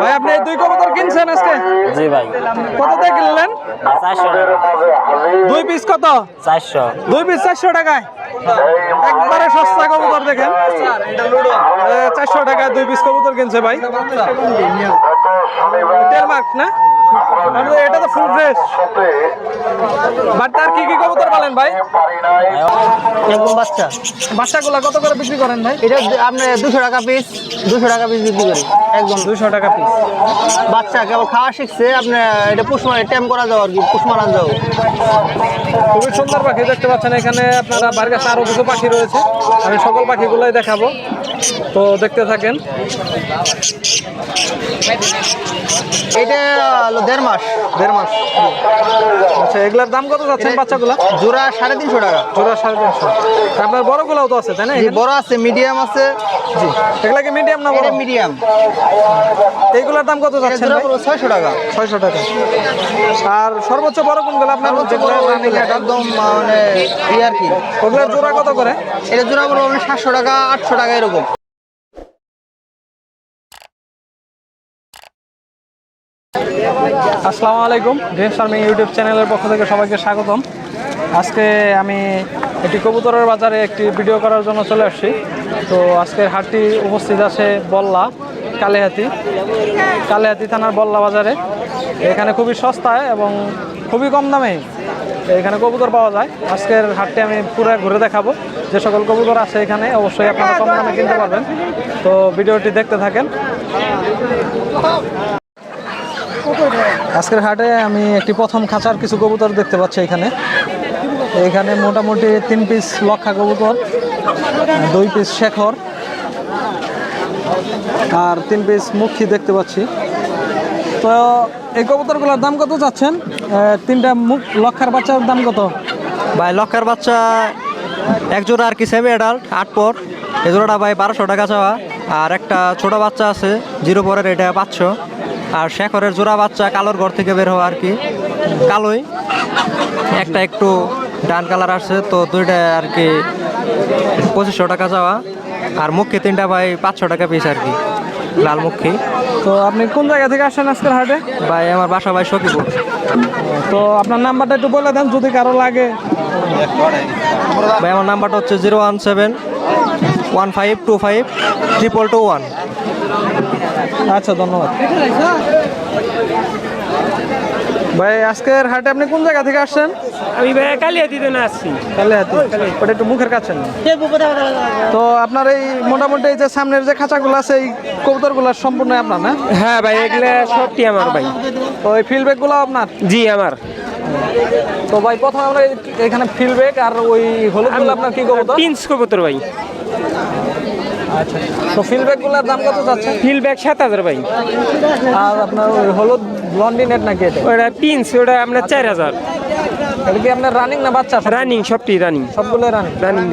ভাই আপনি এই দুই কবুতর কিনছেন আজকে? জি ভাই। কত দিয়ে কিনলেন? চারশো টাকা। দুই পিস কত? চারশো। দুই পিস চারশো টাকায়? একবারে সস্তা কবুতর দেখেন। চারশো টাকায় দুই পিস কবুতর কিনছে ভাই। টেলমার্ক না? আমাদের এটা তো ফুল ফ্রেশ বাট তার কি কি কবুতর বলেন ভাই? একদম বাচ্চা। বাচ্চাগুলা কত করে বিক্রি করেন ভাই? এটা আপনি দুশো টাকা পিস দুশো টাকা পিস বিক্রি করি। একদম। দুইশো টাকা পিস বাচ্চা কেবল খাওয়া শিখছে আপনি এটা পুষমারে টেম করা যাও আর কি পুষমারান যাও। খুবই সুন্দর পাখি দেখতে পাচ্ছেন এখানে আপনারা বাড়ির কাছে আরও কিছু পাখি রয়েছে। আমি সকল পাখিগুলোই দেখাবো। তো দেখতে থাকেন। এটা হলো দেড় মাস দেড় মাস। আচ্ছা এগুলার দাম কত যাচ্ছেন বাচ্চাগুলা? জোড়া সাড়ে তিনশো টাকা। জোড়া সাড়ে তিনশো। আপনার বড়গুলাও তো আছে তাই না বড় আছে মিডিয়াম আছে। জি। এগুলা কি মিডিয়াম না বড়? মিডিয়াম এইগুলার দাম কত পড়বে ছয়শো টাকা। ছয়শো টাকা। আর সর্বোচ্চ বড় কোনগুলো আপনার? একদম মানে ই আর কি? ওগুলার জোড়া কত করে? এটা জোড়া পড়বে সাতশো টাকা আটশো টাকা এরকম। আসসালামু আলাইকুম ড্রিম ফার্মিং ইউটিউব চ্যানেলের পক্ষ থেকে সবাইকে স্বাগতম। আজকে আমি একটি কবুতরের বাজারে একটি ভিডিও করার জন্য চলে আসছি। তো আজকের হাটটি উপস্থিত আছে বল্লা, কালেহাতি। কালেহাতি থানার বল্লা বাজারে। এখানে খুবই সস্তায় এবং খুবই কম দামে এখানে কবুতর পাওয়া যায়। আজকের হাটটি আমি পুরো ঘুরে দেখাবো। যে সকল কবুতর আছে এখানে, অবশ্যই আপনারা কম দামে কিনতে পারবেন। তো ভিডিওটি দেখতে থাকেন। আজকের হাটে আমি একটি প্রথম খাঁচার কিছু কবুতর দেখতে পাচ্ছি এখানে। এখানে মোটামুটি তিন পিস লক্ষা কবুতর, দুই পিস শেখর, আর তিন পিস মুখী দেখতে পাচ্ছি। তো এই কবুতরগুলোর দাম কত চাচ্ছেন? তিনটা মুখ, লক্ষার বাচ্চার দাম কত? ভাই, লক্ষার বাচ্চা এক জোড়া আর কি সেমি অ্যাডাল্ট আট পর। এই জোড়াটা ভাই বারোশো টাকা চাওয়া। আর একটা ছোট বাচ্চা আছে, জিরো পরের, এটা পাঁচশো। আর শেখরের জোড়া বাচ্চা কালোর ঘর থেকে বের হওয়া আর কি। কালোই। একটা একটু ডান কালার আসছে তো দুইটা আর কি পঁচিশশো টাকা চাওয়া। আর মুখী তিনটা ভাই পাঁচশো টাকা পিস আর কি লাল মুখী। তো আপনি কোন জায়গা থেকে আসেন আজকের হাটে? ভাই আমার বাসা ভাই সখীপুর। তো আপনার নাম্বারটা একটু বলে দেন যদি কারও লাগে। ভাই আমার নাম্বারটা হচ্ছে zero one seven one five two five triple two one. আচ্ছা ধন্যবাদ। ভাই আজকের হাটে আপনি কোন জায়গা থেকে আসছেন? আমি ভাই কালিয়া দিতে না আসছি। কালিহাতি ওটা একটু মুখের কাছে না? তো আপনার এই মোটামুটি এই যে সামনের যে খাঁচাগুলো আছে এই কবুতরগুলো সম্পূর্ণ আপনার না? হ্যাঁ ভাই এগুলা সবটি আমার ভাই। তো এই ফিল্ডগুলো আপনার? জি আমার। তো ভাই প্রথমে আমরা এখানে ফিল্ড আর ওই হলুদগুলো আপনার কি কবুতর? পিন্স কবুতর ভাই। আচ্ছা। তো ফিল্ডগুলোর দাম কত যাচ্ছে? ফিল ব্যাগ সাত হাজার ভাই। আর আপনার ওই হলুদ ব্লন্ডি নেট নাকি এটা? ওটা পিন্স ওটা আপনার চার হাজার। এটা কি আপনার রানিং না বাচ্চা? রানিং সবটি রানিং সবগুলো রানিং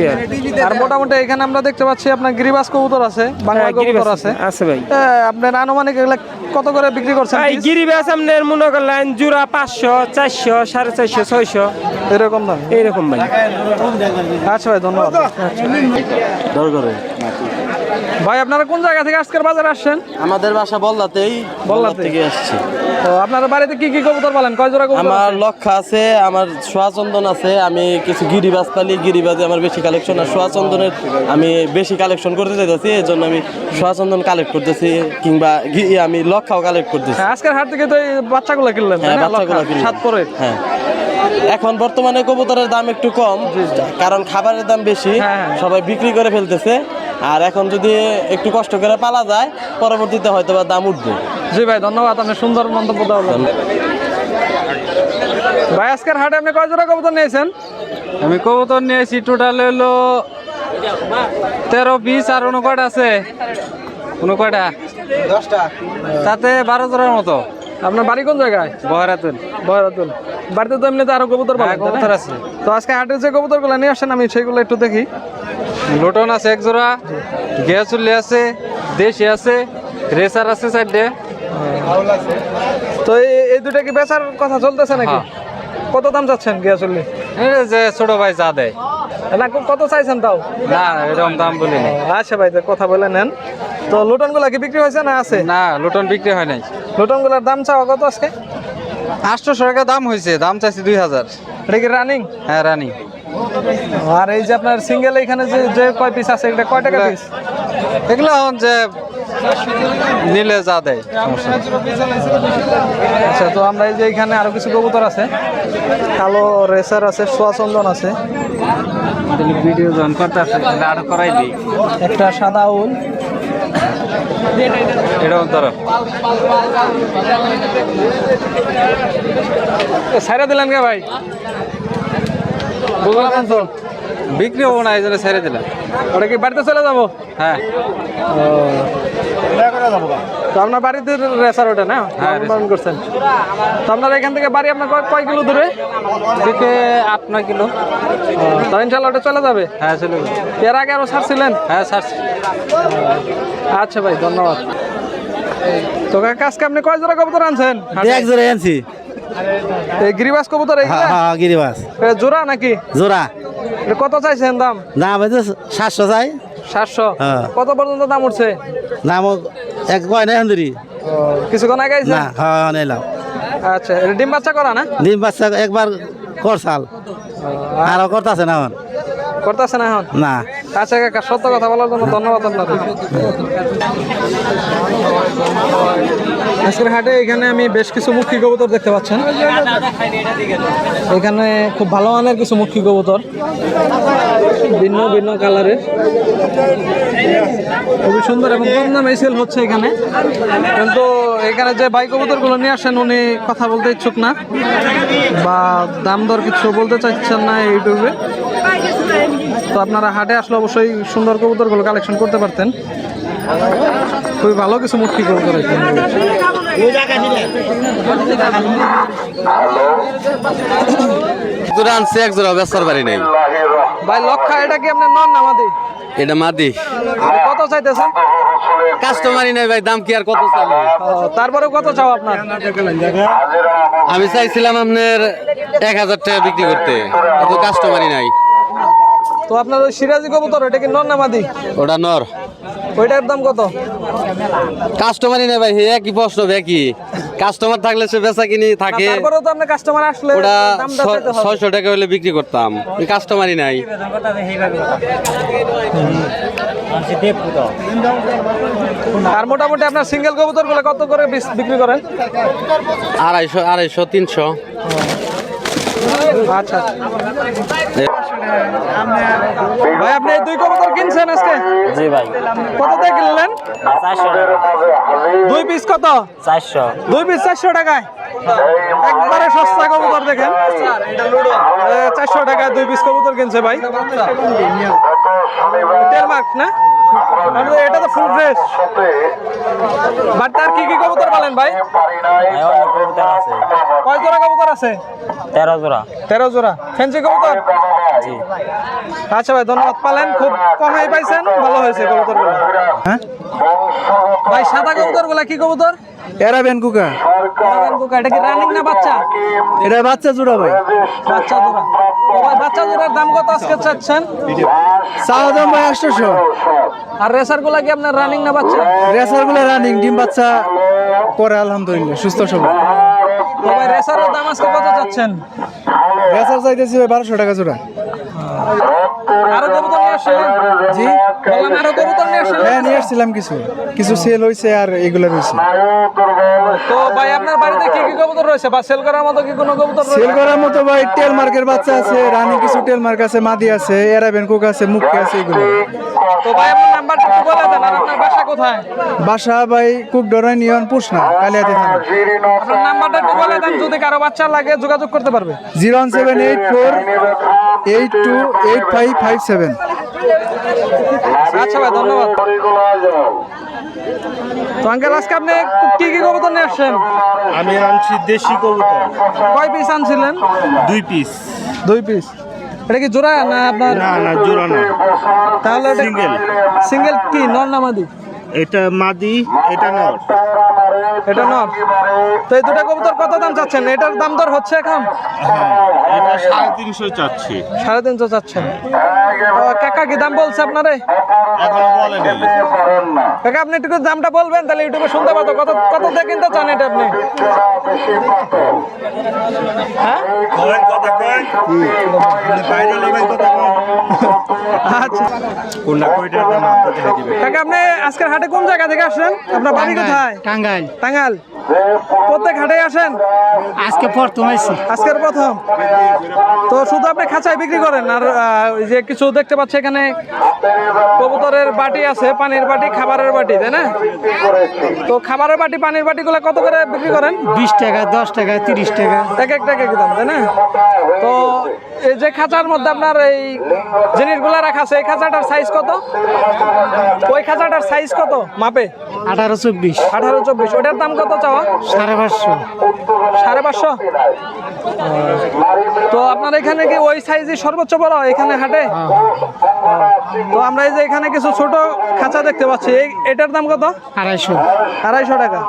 আর মোটামুটি এখানে আমরা দেখতে পাচ্ছি আপনার গিরিবাস কবুতর আছে বাংলা কবুতর আছে। আছে ভাই। আপনার আনুমানিক এগুলা কত করে বিক্রি করছেন? গিরিবাস আপনার মনে করলেন জোড়া পাঁচশো চারশো সাড়ে চারশো ছয়শো। এরকম দাম? এইরকম ভাই। আচ্ছা ভাই ধন্যবাদ। ভাই আপনারা কোন জায়গা থেকে আজকের বাজারে আসছেন আমাদের বাসা বললাতেই বল্লাতে। থেকে আসছি তো আপনার বাড়িতে কি কি কবুতর বলেন কয় জোড়া কবুতর আমার? লক্ষ্য আছে আমার সোয়াচন্দন আছে আমি কিছু গিরিবাজ পালি গিরিবাজে আমার বেশি কালেকশন আর সোয়াচন্দনের আমি বেশি কালেকশন করতে চাইতেছি এই জন্য আমি সোয়াচন্দন কালেক্ট করতেছি কিংবা আমি লক্ষাও কালেক্ট করতেছি হ্যাঁ, আজকের হাট থেকে তো এই বাচ্চাগুলো কিনলেন হ্যাঁ? বাচ্চাগুলো। সাত পরে হ্যাঁ এখন বর্তমানে কবুতরের দাম একটু কম কারণ খাবারের দাম বেশি হ্যাঁ, হ্যাঁ। সবাই বিক্রি করে ফেলতেছে। আর এখন যদি একটু কষ্ট করে পালা যায় পরবর্তীতে হয়তো বা দাম উঠবে। জি ভাই ধন্যবাদ আপনি সুন্দর মন্তব্য দেওয়া ভাই আজকের হাটে আপনি কয় জোড়া কবুতর নিয়েছেন? আমি কবুতর নিয়েছি টোটাল হলো তেরো বিশ আর কয়টা আছে। কোনো কয়টা তাতে বারো জোড়ার মতো। আপনার বাড়ি কোন জায়গায়? বহরাতুল বহরাতুল বাড়িতে তো এমনিতে আরও কবুতর পাবেন হ্যাঁ, কবুতর আছে। তো আজকে হাটে যে কবুতরগুলো নিয়ে আসেন আমি সেগুলো একটু দেখি। লোটন আছে এক জোড়া গিয়াচুল্লি আছে দেশি আছে রেসার আছে চারটে তো এই- দুটা কি বেচার কথা চলতেছে নাকি? হ্যাঁ। কত দাম চাচ্ছেন গিয়া এই যে ছোট ভাই যা দেয়। না কত চাইছেন তাও? না এরকম দাম বলি না আচ্ছা ভাই তো কথা বলে নেন। তো লুটনগুলো কি বিক্রি হয়েছে না আছে? না লুটন বিক্রি হয় নাই। লুটনগুলোর দাম চাওয়া কত আজকে? আটশোশো টাকা দাম হয়েছে দাম চাইছি দুই হাজার। এটা কি রানিং হ্যাঁ রানি আর এই যে আপনার সিঙ্গেল এখানে যে যে কয় পিস আছে এটা কয় টাকা পিস এগুলো এখন যে নিলে যা দেয় আচ্ছা তো আমরা এই যে এখানে আরও কিছু কবুতর আছে। কালো রেসার আছে সোয়াচন্দন আছে। ভিডিও জয়েন করতে আসে আরও করাই দিই। একটা সাদা উল। এটা অন্তর সাইরা দিলেন কে ভাই? বুঝলাম তো। বিক্রি হব না এই জন্য ছেড়ে দিলাম। ওটা কি বাড়িতে চলে যাব? হ্যাঁ। তো আপনার বাড়িতে রেসার ওটা না? হ্যাঁ, পালন করছেন। তো আপনার এখান থেকে বাড়ি আপনার কয়- কিলো দূরে? আট নয় কিলো। ও, তো ইনশাল্লাহ ওটা চলে যাবে? হ্যাঁ চলে। এর আগে আরও ছাড়ছিলেন? হ্যাঁ ছাড়ছি। আচ্ছা ভাই ধন্যবাদ। তো আজকে আপনি কয় জোড়া কবুতর আনছেন? এক জোড়া আনছি। এই গিরিবাস কবুতর এইগুলা? হ্যাঁ হ্যাঁ গিরিবাস। জোড়া নাকি? জোড়া। কত চাইছেন দাম? দাম হয়েছে সাতশো চাই। সাতশো। হ্যাঁ। কত পর্যন্ত দাম উঠছে? দাম এক কয় না হান্দুরি কিছুক্ষণ আগে? না হ্যাঁ নিলাম। আচ্ছা ডিম বাচ্চা করা না? ডিম বাচ্চা একবার করছাল। আরও করতেছে না এখন? করতেছে না এখন? না। আচ্ছা কাকা, সত্য কথা বলার জন্য ধন্যবাদ আপনাদের। আজকের হাটে এখানে আমি বেশ কিছু মুখী কবুতর দেখতে পাচ্ছেন। এখানে খুব ভালো মানের কিছু মুখী কবুতর। ভিন্ন ভিন্ন কালারের। খুবই সুন্দর এবং কম দামে সেল হচ্ছে এখানে। কিন্তু এখানে যে বাই কবুতরগুলো নিয়ে আসেন, উনি কথা বলতে ইচ্ছুক না, বা দাম দর কিছু বলতে চাইছেন না ইউটিউবে তো আপনারা হাটে আসলে অবশ্যই সুন্দর কবুতরগুলো কালেকশন করতে পারতেন। খুবই ভালো কিছু মুক্তি কবুতর এখানে। রয়েছে। জোড়া আনছি এক জোড়া বেচার বাড়ি নেই। ভাই লক্ষা এটা কি আপনার নন নামাদি এটা মাদি। কত চাইতেছেন? কাস্টমারই নাই ভাই দাম কি আর কত তারপরে কত চাও আপনার? আমি চাইছিলাম আপনার এক হাজার টাকা বিক্রি করতে কিন্তু কাস্টমারই নাই। তো আপনার ওই সিরাজি কবুতর এটা কি নন নামাদি ওটা নর। ওইটার দাম কত? কাস্টমারই নাই ভাই একই প্রশ্ন একই। কাস্টমার থাকলে সে বেচা কিনি থাকে। তারপরেও তো আপনার কাস্টমার আসলে ওটা দামটা চাইতে হবে। ছয়শো টাকা হলে বিক্রি করতাম কাস্টমারই নাই। আর মোটামুটি আপনার সিঙ্গেল কবুতরগুলো কত করে বিক্রি করেন? আড়াইশো আড়াইশো তিনশো। আচ্ছা। ভাই আপনি দুই কবুতর কিনছেন আজকে? জি ভাই। কত দিয়ে কিনলেন চারশো। টাকা দুই পিস কত? চারশো। দুই পিস চারশো টাকায়? একবারে সস্তা কবুতর দেখেন। চারশো টাকায় দুই পিস কবুতর কিনছে ভাই। তেল না? আমাদের এটা তো ফুল ফ্রেশ বাট তার কি কি কবুতর পালেন ভাই? কবুতর আছে। কয় জোড়া কবুতর আছে? তেরো জোড়া। তেরো জোড়া। ফ্যান্সি কবুতর? জি। আচ্ছা ভাই ধন্যবাদ পালেন। খুব কমাই পাইছেন ভালো হয়েছে কবুতর হ্যাঁ? ভাই সাদা কবুতরগুলা কি কবুতর? এরা বেনকুকা Arabian কুকা, এটা কি রানিং না বাচ্চা? এটা বাচ্চা জোড়া ভাই। বাচ্চা জোড়া। ভাই বাচ্চা জোড়ার দাম কত আজকে চাচ্ছেন? চাওয়া দাম ভাই আটশোশো। আর রেসারগুলা কি আপনার রানিং না বাচ্চা? রেসারগুলো রানিং ডিম বাচ্চা করে আলহামদুলিল্লাহ সুস্থ সবল। ভাই রেসারের দাম আজকে কত চাচ্ছেন? রেসার চাইতেছি ভাই বারোশো টাকা জোড়া। আরও কবুতর নিয়ে আসছিলেন? জি। বললাম আরও কবুতর নিয়ে আসছিলেন? হ্যাঁ নিয়ে আসছিলাম কিছু। কিছু সেল হয়েছে আর এগুলো রয়েছে। তো ভাই আপনার বাড়িতে কি কি কবুতর রয়েছে? বা সেল করার মতো কি কোনো কবুতর সেল করার মতো ভাই টেল মার্কের বাচ্চা আছে রানী কিছু টেল মার্ক আছে মাদি আছে এরাবেন কুক আছে মুখে আছে এগুলো। তো ভাই আপনার নাম্বারটা একটু বলে দেন আর আপনার বাসা কোথায়? বাসা ভাই কুক ডরাই নিয়ন পুষ না কালিয়াতি থানা। আপনার নাম্বারটা একটু বলে দেন যদি কারও বাচ্চা লাগে যোগাযোগ করতে পারবে। Zero one seven eight four eight two eight five five seven. আচ্ছা ভাই ধন্যবাদ। তো আঙ্কেল আজকে আপনি কি কি কবুতর নিয়ে আসছেন? আমি আনছি দেশি কবুতর। কয় পিস আনছিলেন? দুই পিস দুই পিস এটা কি জোড়া না আপনার? না না জোড়া না। তাহলে Single. সিঙ্গেল কি? নন নামাদি এটা মাদি এটা নর। এটা নর তো এই দুটা কবুতর কত দাম চাচ্ছেন? এটার দাম দর হচ্ছে এখন? এটা সাড়ে তিনশো চাচ্ছি। সাড়ে তিনশো চাচ্ছেন। কাকা কি দাম বলছে আপনারে? এখনও কাকা আপনি একটু দামটা বলবেন তাহলে ইউটিউবে শুনতে কত কত দিয়ে কিনতে চান এটা আপনি? হ্যাঁ? আচ্ছা। কাকা আপনি আজকের হাটে কোন জায়গা থেকে আসেন আপনার বাড়ি কোথায়? টাঙ্গাইল। টাঙ্গাল প্রত্যেক হাটে আসেন? আজকে প্রথম আইছি আজকের প্রথম? তো শুধু আপনি খাঁচায় বিক্রি করেন আর ওই যে কিছু দেখতে পাচ্ছি এখানে কবুতরের বাটি আছে পানির বাটি খাবারের বাটি তাই না? তো খাবারের বাটি পানির বাটিগুলো কত করে বিক্রি করেন? বিশ টাকা দশ টাকা তিরিশ টাকা। এক এক এক দাম তাই না? তো এই যে খাঁচার মধ্যে আপনার এই জিনিসগুলো রাখা আছে এই খাঁচাটার সাইজ কত? ওই খাঁচাটার সাইজ কত? মাপে? আঠারো চব্বিশ। আঠারো চব্বিশ। ওটার দাম কত চাওয়া? সাড়ে পাঁচশো। সাড়ে পাঁচশো? তো আপনার এখানে কি ওই সাইজই সর্বোচ্চ বড় এখানে হাটে? তো আমরা এই যে এখানে কিছু ছোট খাঁচা দেখতে পাচ্ছি। এটার দাম কত? আড়াইশো। আড়াইশো টাকা।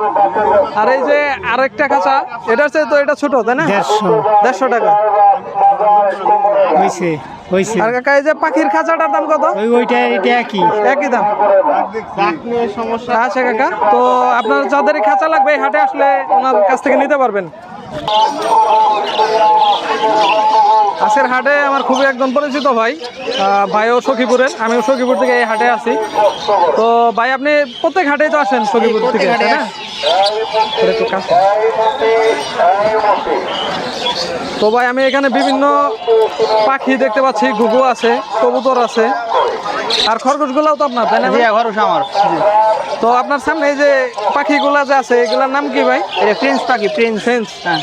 আর এই যে আরেকটা খাঁচা এটার চেয়ে তো এটা ছোট তাই না? দেড়শো। দেড়শো টাকা। হয়েছে হইছে। আর কাকা এই যে পাখির খাঁচাটার দাম কত? ওই ওইটা এটা একই। একই দাম। সমস্যা আছে কাকা তো আপনার যাদের খাঁচা লাগবে হাটে আসলে ওনার কাছ থেকে নিতে পারবেন। আজকের হাটে আমার খুবই একজন পরিচিত ভাই ভাইও সখীপুরের আমিও সখীপুর থেকে এই হাটে আছি তো ভাই আপনি প্রত্যেক হাটেই তো আসেন সখীপুর থেকে। তো ভাই আমি এখানে বিভিন্ন পাখি দেখতে পাচ্ছি ঘুঘু আছে কবুতর আছে। আর খরগোশগুলাও তো আপনার তাই না? ঘরস আমার। তো আপনার সামনে এই যে পাখিগুলা যে আছে এগুলার নাম কি ভাই? প্রিন্স পাখি প্রিন্স ফ্রেন্স হ্যাঁ।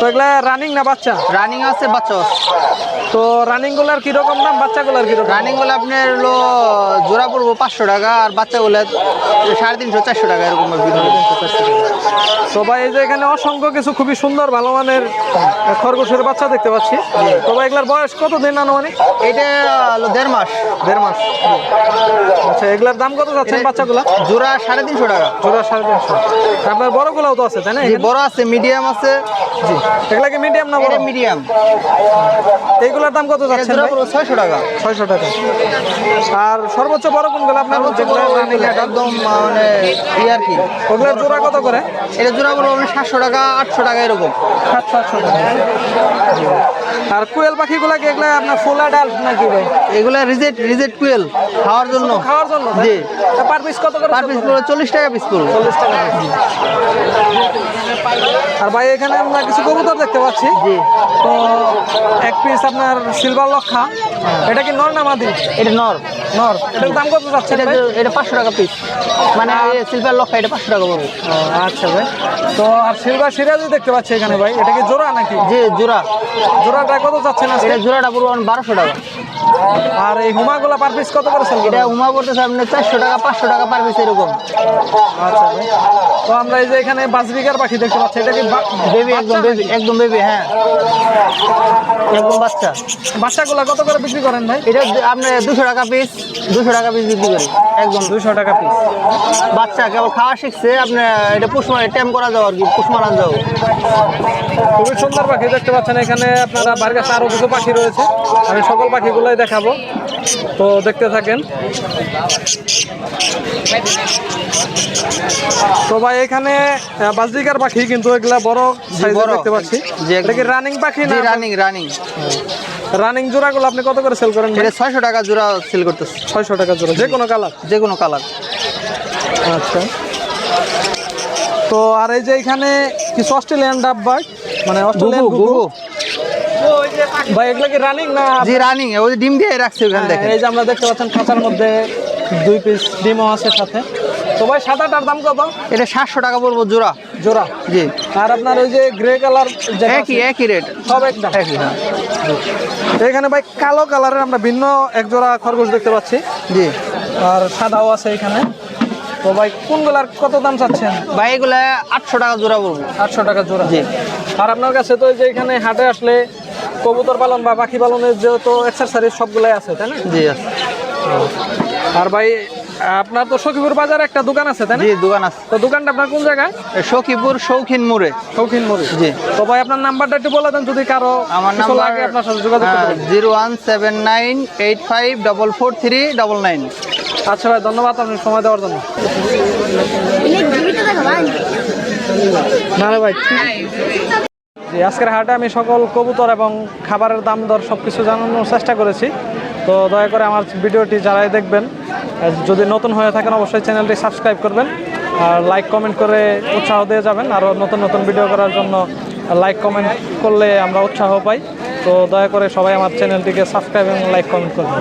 তো এগুলা রানিং না বাচ্চা? রানিং আছে বাচ্চা। তো রানিংগুলার কীরকম দাম? কীরকম? রানিংগুলো আপনার হলো জোড়া পড়ব পাঁচশো টাকা আর বাচ্চা গুলো সাড়ে তিনশো চারশো টাকা এরকম তো ভাই এই যে এখানে অসংখ্য কিছু খুবই সুন্দর ভালো মানের খরগোশের বাচ্চা দেখতে পাচ্ছি। তো ভাই এগুলার বয়স কত দিন আনুমানিক? এটা হলো দেড় মাস। দেড় মাস। আচ্ছা এগুলার দাম কত যাচ্ছেন বাচ্চাগুলা? জোড়া সাড়ে তিনশো টাকা। জোড়া সাড়ে তিনশো। আপনার বড়গুলাও তো আছে তাই না বড় আছে মিডিয়াম আছে। জি। এগুলা কি মিডিয়াম না বড়? মিডিয়াম এইগুলার দাম কত? পড়ব ছয়শো টাকা। ছয়শো টাকা। আর সর্বোচ্চ বড় কোনগুলো আপনার একদম মানে ই আর কি? ওগুলোর জোড়া কত করে? এটা জোড়া পড়ব সাতশো টাকা আটশো টাকা এরকম। সাতশো আটশো টাকা। আর কুয়েল পাখিগুলো কি এগুলো আপনার ফোলা ডাল নাকি ভাই? এগুলা রিজেট রিজেট কুয়েল খাওয়ার জন্য। খাওয়ার জন্য? জি। পার পিস কত করে পার পিস পড়বে চল্লিশ টাকা পিস পড়বে। চল্লিশ টাকা আর ভাই এখানে আমরা কিছু কবুতর দেখতে পাচ্ছি। জি। তো এক পিস আপনার সিলভার লক্ষা। এটা কি নর না মাদি? এটা নর। নর। এটার দাম কত যাচ্ছে এটা এটা পাঁচশো টাকা পিস মানে সিলভার লক্ষা এটা পাঁচশো টাকা পড়বে আচ্ছা ভাই। তো আর সিলভার সিরাজও দেখতে পাচ্ছি এখানে ভাই। এটা কি জোড়া নাকি? যে জোড়া। জোড়াটা কত যাচ্ছে না এটা জোড়াটা পড়ব বারোশো টাকা। আর এই হুমাগুলা পার পিস কত করে সেল এটা উমা পড়তেছে আপনার চারশো টাকা পাঁচশো টাকা পার পিস এরকম। আচ্ছা ভাই। তো আমরা এই যে এখানে বাজবিকার পাখি দেখতে পাচ্ছি। এটা কি বেবি একদম বেবি একদম বেবি হ্যাঁ। একদম বাচ্চা। বাচ্চাগুলা কত করে বিক্রি করেন ভাই? এটা আপনার দুশো টাকা পিস দুশো টাকা পিস বিক্রি করি একদম। দুইশো টাকা পিস বাচ্চা কেবল খাওয়া শিখছে আপনার এটা পুষমা টেম করা যাও আর কি পুষমারান যাও। খুবই সুন্দর পাখি দেখতে পাচ্ছেন এখানে আপনারা বাড়ির কাছে আরও কিছু পাখি রয়েছে। আমি সকল পাখিগুলোই দেখাবো। তো দেখতে থাকেন। তো ভাই এখানে বাজরিকার পাখি কিন্তু এগুলা বড় দেখতে পাচ্ছি। জি, এটা কি রানিং পাখি না রানিং রানিং রানিং জোড়াগুলো আপনি কত করে সেল করেন এটা ছয়শো টাকা জোড়া সেল করতেছে। ছয়শো টাকা জোড়া। যে কোনো কালার যে কোনো কালার আচ্ছা। তো আর এই যে এখানে কিছু অস্ট্রেলিয়ান ডাব বার্ড মানে অস্ট্রেলিয়ান গুগু ভাই এগুলো কি রানিং না জি রানিং ওই ডিম দিয়ে রাখছে ওখানে হ্যাঁ, দেখেন। এই যে আমরা দেখতে পাচ্ছেন খাঁচার মধ্যে দুই পিস ডিমও আছে সাথে। তো ভাই সাদাটার দাম কত? এটা সাতশো টাকা পড়ব জোড়া। জোড়া। জি। আর আপনার ওই যে গ্রে কালার একই একই রেট সব একদম একই হ্যাঁ। এখানে ভাই কালো কালারের আমরা ভিন্ন এক জোড়া খরগোশ দেখতে পাচ্ছি। জি। আর সাদাও আছে এখানে। তো ভাই কোনগুলার কত দাম চাচ্ছেন? ভাই এগুলা আটশো টাকা জোড়া বলব। আটশো টাকা জোড়া। জি। আর আপনার কাছে তো যে এখানে হাটে আসলে কবুতর পালন বা পাখি পালনের যেহেতু এক্সারসাইজ সবগুলাই আছে তাই না? জি আর ভাই আপনার তো সখীপুর বাজারে একটা দোকান আছে তাই না? জি দোকান আছে। তো দোকানটা আপনার কোন জায়গায়? সখীপুর শৌখিন মোড়ে। শৌখিন মোড়ে। জি। তো ভাই আপনার নাম্বারটা একটু বলে দেন যদি কারও আমার নাম্বার লাগে আপনার সাথে যোগাযোগ করতে পারেন। Zero one seven nine eight five double four three double nine. আচ্ছা ভাই ধন্যবাদ আপনি সময় দেওয়ার জন্য। না রে ভাই জি আজকের হাটে আমি সকল কবুতর এবং খাবারের দাম দর সব কিছু জানানোর চেষ্টা করেছি। তো দয়া করে আমার ভিডিওটি যারাই দেখবেন যদি নতুন হয়ে থাকেন অবশ্যই চ্যানেলটি সাবস্ক্রাইব করবেন আর লাইক, কমেন্ট করে উৎসাহ দিয়ে যাবেন। আরও নতুন নতুন ভিডিও করার জন্য লাইক, কমেন্ট করলে আমরা উৎসাহ পাই। তো দয়া করে সবাই আমার চ্যানেলটিকে সাবস্ক্রাইব এবং লাইক, কমেন্ট করবেন।